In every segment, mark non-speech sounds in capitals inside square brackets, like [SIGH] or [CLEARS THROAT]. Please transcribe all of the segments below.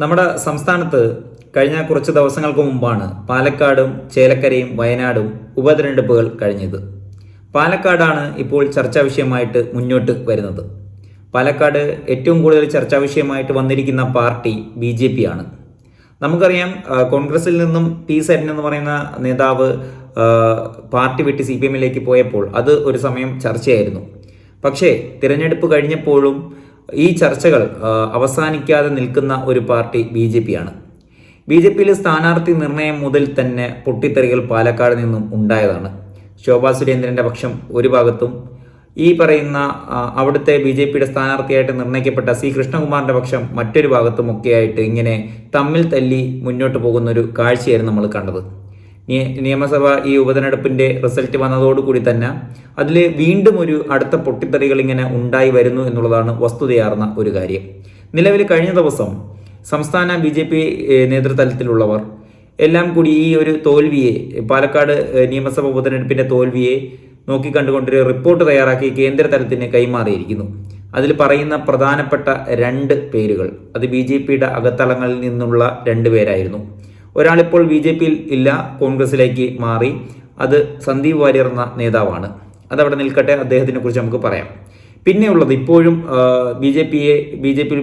നമ്മുടെ സംസ്ഥാനത്ത് കഴിഞ്ഞ കുറച്ച് ദിവസങ്ങൾക്ക് മുമ്പാണ് പാലക്കാടും ചേലക്കരയും വയനാടും ഉപതെരഞ്ഞെടുപ്പുകൾ കഴിഞ്ഞത്. പാലക്കാടാണ് ഇപ്പോൾ ചർച്ചാ വിഷയമായിട്ട് മുന്നോട്ട് വരുന്നത്. പാലക്കാട് ഏറ്റവും കൂടുതൽ ചർച്ചാ വിഷയമായിട്ട് വന്നിരിക്കുന്ന പാർട്ടി ബി ജെ പി ആണ്. നമുക്കറിയാം കോൺഗ്രസിൽ നിന്നും പി സരിൻ എന്ന് പറയുന്ന നേതാവ് പാർട്ടി വിട്ട് സി പി എമ്മിലേക്ക് പോയപ്പോൾ അത് ഒരു സമയം ചർച്ചയായിരുന്നു. പക്ഷേ തിരഞ്ഞെടുപ്പ് കഴിഞ്ഞപ്പോഴും ഈ ചർച്ചകൾ അവസാനിക്കാതെ നിൽക്കുന്ന ഒരു പാർട്ടി ബി ജെ പി ആണ് ബി ജെ പിയിലെ സ്ഥാനാർത്ഥി നിർണയം മുതൽ തന്നെ പൊട്ടിത്തെറികൾ പാലക്കാട് നിന്നും ഉണ്ടായതാണ്. ശോഭാ സുരേന്ദ്രന്റെ പക്ഷം ഒരു ഭാഗത്തും ഈ പറയുന്ന അവിടുത്തെ ബി ജെ പിയുടെ സ്ഥാനാർത്ഥിയായിട്ട് നിർണയിക്കപ്പെട്ട സി കൃഷ്ണകുമാറിന്റെ പക്ഷം മറ്റൊരു ഭാഗത്തുമൊക്കെയായിട്ട് ഇങ്ങനെ തമ്മിൽ തല്ലി മുന്നോട്ട് പോകുന്ന ഒരു കാഴ്ചയായിരുന്നു നമ്മൾ കണ്ടത്. നിയമസഭ ഈ ഉപതെരഞ്ഞെടുപ്പിന്റെ റിസൾട്ട് വന്നതോടുകൂടി തന്നെ അതിൽ വീണ്ടും ഒരു അടുത്ത പൊട്ടിത്തെറികൾ ഇങ്ങനെ ഉണ്ടായി വരുന്നു എന്നുള്ളതാണ് വസ്തുതയാർന്ന ഒരു കാര്യം. നിലവിൽ കഴിഞ്ഞ ദിവസം സംസ്ഥാന ബി ജെ പി നേതൃതലത്തിലുള്ളവർ എല്ലാം കൂടി ഈ ഒരു തോൽവിയെ പാലക്കാട് നിയമസഭ ഉപതെരഞ്ഞെടുപ്പിന്റെ തോൽവിയെ നോക്കിക്കണ്ടുകൊണ്ടൊരു റിപ്പോർട്ട് തയ്യാറാക്കി കേന്ദ്ര തലത്തിന് കൈമാറിയിരിക്കുന്നു. അതിൽ പറയുന്ന പ്രധാനപ്പെട്ട രണ്ട് പേരുകൾ. അത് ബി ജെ പിയുടെ അകത്തളങ്ങളിൽ നിന്നുള്ള രണ്ട് പേരായിരുന്നു. ഒരാളിപ്പോൾ ബി ജെ പിയിൽ ഇല്ല കോൺഗ്രസിലേക്ക് മാറി. അത് സന്ദീപ് വാര്യർ എന്ന നേതാവാണ്. അതവിടെ നിൽക്കട്ടെ അദ്ദേഹത്തിനെ കുറിച്ച് നമുക്ക് പറയാം. പിന്നെയുള്ളത് ഇപ്പോഴും ബി ജെ പിയെ ബി ജെ പിയിൽ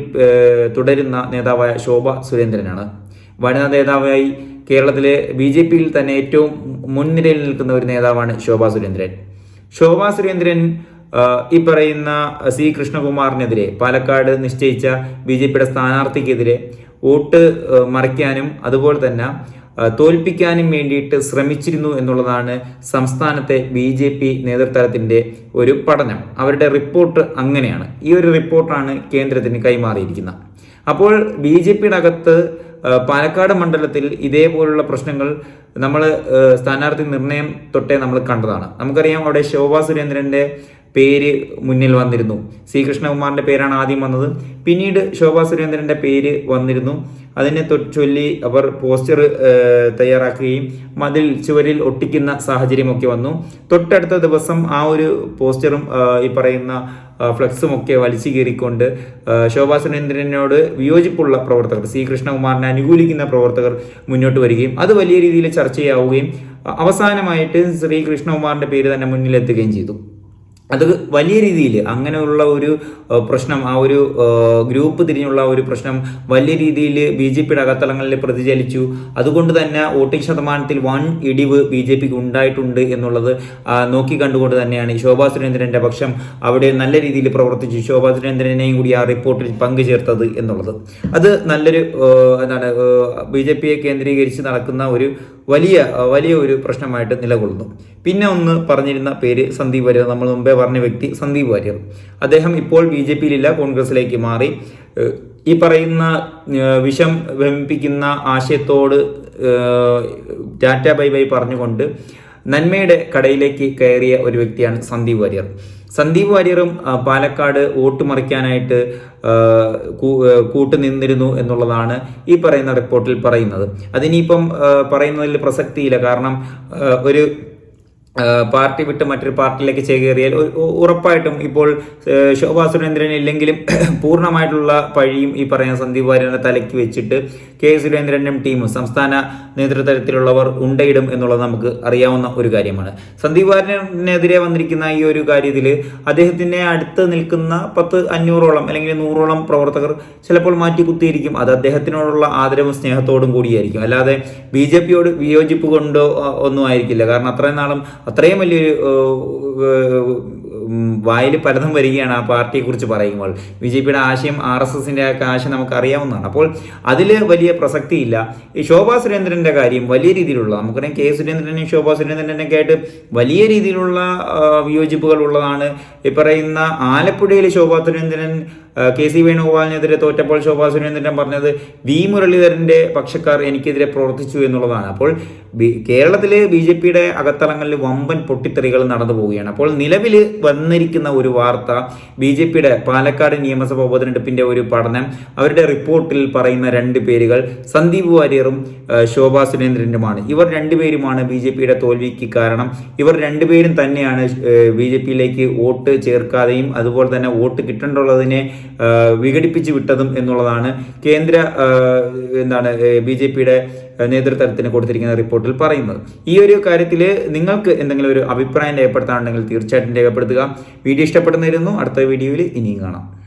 തുടരുന്ന നേതാവായ ശോഭ സുരേന്ദ്രനാണ്. വനിതാ നേതാവായി കേരളത്തിലെ ബി ജെ പിയിൽ തന്നെ ഏറ്റവും മുൻനിരയിൽ നിൽക്കുന്ന ഒരു നേതാവാണ് ശോഭ സുരേന്ദ്രൻ. ശോഭാ സുരേന്ദ്രൻ ഈ പറയുന്ന സി കൃഷ്ണകുമാറിനെതിരെ പാലക്കാട് നിശ്ചയിച്ച ബി ജെ പിയുടെ സ്ഥാനാർത്ഥിക്കെതിരെ വോട്ട് മറിക്കാനും അതുപോലെ തന്നെ തോൽപ്പിക്കാനും വേണ്ടിയിട്ട് ശ്രമിച്ചിരുന്നു എന്നുള്ളതാണ് സംസ്ഥാനത്തെ ബി ജെ പി നേതൃത്വത്തിന്റെ ഒരു പഠനം. അവരുടെ റിപ്പോർട്ട് അങ്ങനെയാണ്. ഈ ഒരു റിപ്പോർട്ടാണ് കേന്ദ്രത്തിന് കൈമാറിയിരിക്കുന്നത്. അപ്പോൾ ബി ജെ പിയുടെ അകത്ത് പാലക്കാട് മണ്ഡലത്തിൽ ഇതേപോലുള്ള പ്രശ്നങ്ങൾ നമ്മൾ സ്ഥാനാർത്ഥി നിർണയം തൊട്ടേ നമ്മൾ കണ്ടതാണ്. നമുക്കറിയാം അവിടെ ശോഭാ സുരേന്ദ്രന്റെ പേര് മുന്നിൽ വന്നിരുന്നു. സി പേരാണ് ആദ്യം വന്നത്. പിന്നീട് ശോഭാ സുരേന്ദ്രന്റെ പേര് വന്നിരുന്നു. അതിനെ ചൊല്ലി അവർ പോസ്റ്റർ തയ്യാറാക്കുകയും മതിൽ ചുവരിൽ ഒട്ടിക്കുന്ന സാഹചര്യമൊക്കെ വന്നു. തൊട്ടടുത്ത ദിവസം ആ ഒരു പോസ്റ്ററും ഈ പറയുന്ന ആ, ഫ്ലക്സും ഒക്കെ വലിച്ചു കീറിക്കൊണ്ട് ശോഭാ സുരേന്ദ്രനോട് വിയോജിപ്പുള്ള പ്രവർത്തകർ സി കൃഷ്ണകുമാറിനെ അനുകൂലിക്കുന്ന പ്രവർത്തകർ മുന്നോട്ട് വരികയും അത് വലിയ രീതിയിൽ ചർച്ചയാവുകയും അവസാനമായിട്ട് ശ്രീ കൃഷ്ണകുമാറിന്റെ പേര് തന്നെ മുന്നിലെത്തുകയും ചെയ്തു. അത് വലിയ രീതിയിൽ അങ്ങനെയുള്ള ഒരു പ്രശ്നം ആ ഒരു ഗ്രൂപ്പ് തിരിഞ്ഞുള്ള ഒരു പ്രശ്നം വലിയ രീതിയിൽ ബി ജെ പിയുടെ അകത്തളങ്ങളിൽ പ്രതിചലിച്ചു. അതുകൊണ്ട് തന്നെ വോട്ടിംഗ് ശതമാനത്തിൽ വൺ ഇടിവ് ബി ജെ പിക്ക് ഉണ്ടായിട്ടുണ്ട് എന്നുള്ളത് നോക്കി കണ്ടുകൊണ്ട് തന്നെയാണ് ശോഭാ സുരേന്ദ്രന്റെ പക്ഷം അവിടെ നല്ല രീതിയിൽ പ്രവർത്തിച്ചു. ശോഭാ സുരേന്ദ്രനെയും കൂടി ആ റിപ്പോർട്ടിൽ പങ്കുചേർത്തത് എന്നുള്ളത്. അത് നല്ലൊരു എന്താണ് ബി ജെ പിയെ കേന്ദ്രീകരിച്ച് നടക്കുന്ന ഒരു വലിയ വലിയ ഒരു പ്രശ്നമായിട്ട് നിലകൊള്ളുന്നു. പിന്നെ ഒന്ന് പറഞ്ഞിരുന്ന പേര് സന്ദീപ് വരെ നമ്മൾ മുമ്പേ പറഞ്ഞ വ്യക്തി സന്ദീപ് വാര്യർ. അദ്ദേഹം ഇപ്പോൾ ബി ജെ പിയിലില്ല കോൺഗ്രസിലേക്ക് മാറി. ഈ പറയുന്ന വിഷം വമിപ്പിക്കുന്ന ആശയത്തോട് ടാറ്റ ബൈ ബൈ പറഞ്ഞുകൊണ്ട് നന്മയുടെ കടയിലേക്ക് കയറിയ ഒരു വ്യക്തിയാണ് സന്ദീപ് വാര്യർ. സന്ദീപ് വാര്യറും പാലക്കാട് വോട്ട് മറിക്കാനായിട്ട് കൂട്ടുനിന്നിരുന്നു എന്നുള്ളതാണ് ഈ പറയുന്ന റിപ്പോർട്ടിൽ പറയുന്നത്. അതിനിപ്പം പറയുന്നതിൽ പ്രസക്തിയില്ല. കാരണം ഒരു പാർട്ടി വിട്ട് മറ്റൊരു പാർട്ടിയിലേക്ക് ഉ- ഉറപ്പായിട്ടും ഇപ്പോൾ ശോഭാ സുരേന്ദ്രൻ ഇല്ലെങ്കിലും [CLEARS THROAT] പൂർണമായിട്ടുള്ള പഴിയും ഈ പറയുന്ന സന്ദീപ് വാര്യന്റെ തലയ്ക്ക് വെച്ചിട്ട് കെ സുരേന്ദ്രനും ടീമും സംസ്ഥാന നേതൃത്വത്തിലുള്ളവർ ഉണ്ടയിടും എന്നുള്ളത് നമുക്ക് അറിയാവുന്ന ഒരു കാര്യമാണ്. സന്ദീപ് വാര്യനെതിരെ വന്നിരിക്കുന്ന ഈ ഒരു കാര്യത്തിൽ അദ്ദേഹത്തിന്റെ അടുത്ത് നിൽക്കുന്ന പത്ത് അഞ്ഞൂറോളം അല്ലെങ്കിൽ നൂറോളം പ്രവർത്തകർ ചിലപ്പോൾ മാറ്റി കുത്തിയിരിക്കും അത് അദ്ദേഹത്തിനോടുള്ള ആദരവും സ്നേഹത്തോടും കൂടിയായിരിക്കും. അല്ലാതെ ബി ജെ പിയോട് വിയോജിപ്പ് കൊണ്ടോ ഒന്നും ആയിരിക്കില്ല. കാരണം അത്രയും നാളും അത്രയും വലിയൊരു വായിൽ പലതും വരികയാണ് ആ പാർട്ടിയെ കുറിച്ച് പറയുമ്പോൾ. ബി ജെ പിയുടെ ആശയം ആർ എസ് എസിന്റെ ഒക്കെ ആശയം നമുക്ക് അറിയാവുന്നതാണ് അപ്പോൾ അതിൽ വലിയ പ്രസക്തിയില്ല. ഈ ശോഭാ സുരേന്ദ്രന്റെ കാര്യം വലിയ രീതിയിലുള്ള നമുക്കറിയാം കെ സുരേന്ദ്രനെയും ശോഭാ സുരേന്ദ്രനൊക്കെ ആയിട്ട് വലിയ രീതിയിലുള്ള വിയോജിപ്പുകൾ ഉള്ളതാണ്. ഈ പറയുന്ന ആലപ്പുഴയിൽ ശോഭാ സുരേന്ദ്രൻ കെ സി വേണുഗോപാലിനെതിരെ തോറ്റപ്പോൾ ശോഭാ സുരേന്ദ്രൻ പറഞ്ഞത് വി മുരളീധരന്റെ പക്ഷക്കാർ എനിക്കെതിരെ പ്രവർത്തിച്ചു എന്നുള്ളതാണ്. അപ്പോൾ കേരളത്തിലെ ബി ജെ പിയുടെ അകത്തളങ്ങളിൽ വമ്പൻ പൊട്ടിത്തെറികൾ നടന്നു പോവുകയാണ്. അപ്പോൾ നിലവിൽ വന്നിരിക്കുന്ന ഒരു വാർത്ത ബി ജെ പിയുടെ പാലക്കാട് നിയമസഭാ ഉപതെരഞ്ഞെടുപ്പിന്റെ ഒരു പഠനം അവരുടെ റിപ്പോർട്ടിൽ പറയുന്ന രണ്ട് പേരുകൾ സന്ദീപ് വാര്യറും ശോഭാ സുരേന്ദ്രനുമാണ്. ഇവർ രണ്ടുപേരുമാണ് ബി ജെ പിയുടെ തോൽവിക്ക് കാരണം. ഇവർ രണ്ടുപേരും തന്നെയാണ് ബി ജെ പിയിലേക്ക് വോട്ട് ചേർക്കാതെയും അതുപോലെ തന്നെ വോട്ട് വിഘടിപ്പിച്ചു വിഘടിപ്പിച്ച് വിട്ടതും എന്നുള്ളതാണ് കേന്ദ്ര എന്താണ് ബി ജെ പിയുടെ നേതൃത്വത്തിന് കൊടുത്തിരിക്കുന്ന റിപ്പോർട്ടിൽ പറയുന്നത്. ഈ ഒരു കാര്യത്തിൽ നിങ്ങൾക്ക് എന്തെങ്കിലും ഒരു അഭിപ്രായം രേഖപ്പെടുത്താനുണ്ടെങ്കിൽ തീർച്ചയായിട്ടും രേഖപ്പെടുത്തുക. വീഡിയോ ഇഷ്ടപ്പെടുന്നിരുന്നു അടുത്ത വീഡിയോയിൽ ഇനിയും കാണാം.